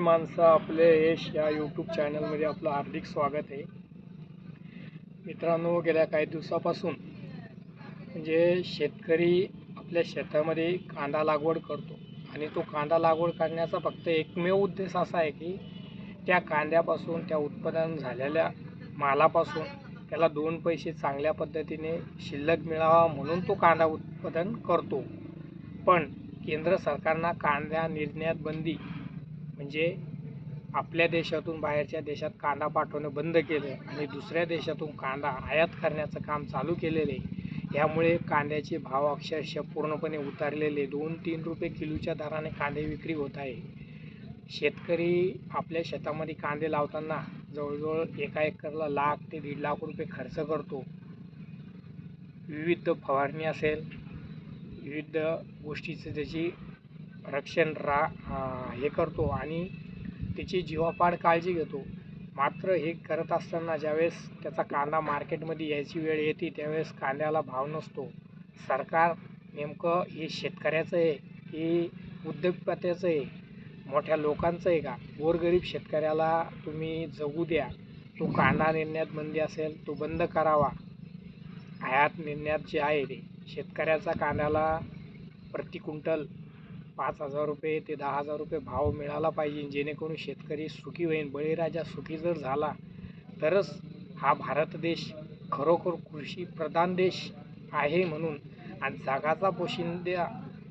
माणसं आपले यश या यूट्यूब चॅनलमध्ये आपलं हार्दिक स्वागत आहे. मित्रांनो गेल्या काही दिवसापासून म्हणजे शेतकरी आपल्या शेतामध्ये कांदा लागवड करतो आणि तो कांदा लागवड करण्याचा फक्त एकमेव उद्देश असा आहे की त्या कांद्यापासून त्या उत्पादन झालेल्या मालापासून त्याला दोन पैसे चांगल्या पद्धतीने शिल्लक मिळावा म्हणून तो कांदा उत्पादन करतो. पण केंद्र सरकारनं कांदा निर्यात बंदी म्हणजे आपल्या देशातून बाहेरच्या देशात कांदा पाठवणं बंद केलं आणि दुसऱ्या देशातून कांदा आयात करण्याचं काम चालू केलेलं आहे. यामुळे कांद्याचे भाव अक्षरशः पूर्णपणे उतारलेले दोन तीन रुपये किलोच्या दराने कांदे विक्री होत आहे. शेतकरी आपल्या शेतामध्ये कांदे लावताना जवळजवळ एका एकरला लाख ते दीड लाख रुपये खर्च करतो. विविध फवारणी असेल विविध गोष्टीचं त्याची रक्षण रा हे करतो आणि त्याची जीवापाड काळजी घेतो. मात्र हे करत असताना ज्यावेळेस त्याचा कांदा मार्केटमध्ये यायची वेळ येते त्यावेळेस कांद्याला भाव नसतो. सरकार नेमकं हे शेतकऱ्याचं आहे हे उद्योगपत्याचं आहे मोठ्या लोकांचं आहे का? गोरगरीब शेतकऱ्याला तुम्ही जगू द्या. तो कांदा निर्यात बंदी असेल तो बंद करावा. आयात निर्यात जे आहे ते शेतकऱ्याचा कांद्याला प्रति क्विंटल पाच हजार रुपये ते दहा हजार रुपये भाव मिळाला पाहिजे जेणेकरून शेतकरी सुखी होईल बळीराजा सुखी जर झाला तरच हा भारत देश खरोखर कृषी प्रधान देश आहे म्हणून. आणि जगाचा पोशिंदा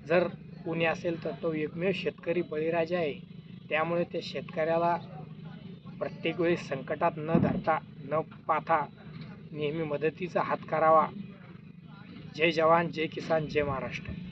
जर कोणी असेल तर तो एकमेव शेतकरी बळीराजा आहे. त्यामुळे त्या शेतकऱ्याला प्रत्येक वेळी संकटात न धरता न पाहता नेहमी मदतीचा हात करावा. जय जवान जय किसान जय महाराष्ट्र.